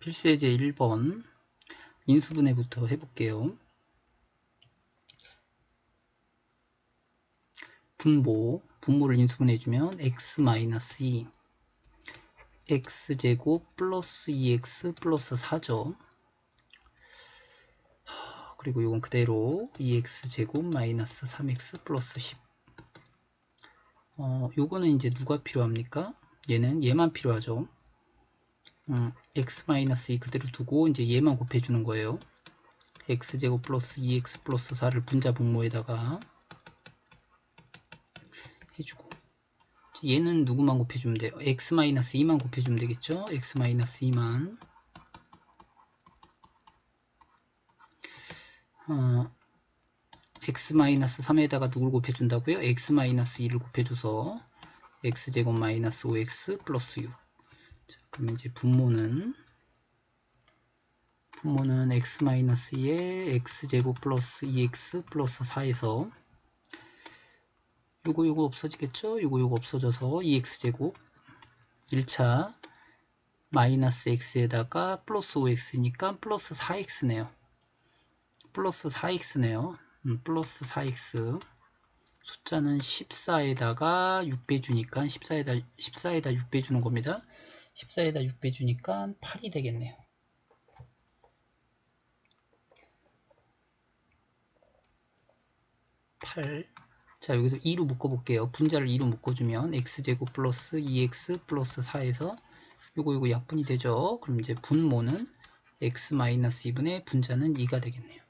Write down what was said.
필수예제 1번 인수분해부터 해볼게요. 분모, 분모를 인수분해해주면 x-2 x제곱 플러스 2x 플러스 4죠. 그리고 이건 그대로 2x제곱 마이너스 3x 플러스 10 어, 요거는 이제 누가 필요합니까? 얘는 얘만 필요하죠. 음, x-2 그대로 두고 이제 얘만 곱해주는 거예요. x제곱 플러스 2x 플러스 4를 분자 분모에다가 해주고 얘는 누구만 곱해주면 돼요? x-2만 곱해주면 되겠죠? x-2만 어, x-3에다가 누굴 곱해준다고요? x-2를 곱해줘서 x제곱 마이너스 5x 플러스 6 자, 그러면 이제 분모는 분모는 x-2에 x제곱 플러스 2x 플러스 4에서 요거 요거 없어지겠죠? 요거 요거 없어져서 2x제곱 1차 마이너스 x에다가 플러스 5x니까 플러스 4x네요. 플러스 4x네요. 음, 플러스 4x 숫자는 14에다가 6배 주니까 14에다 14에다 6배 주는 겁니다. 14에다 6배 주니까 8이 되겠네요. 8. 자, 여기서 2로 묶어볼게요. 분자를 2로 묶어주면 x제곱 플러스 2x 플러스 4에서 요거 요거 약분이 되죠. 그럼 이제 분모는 x-2분의 분자는 2가 되겠네요.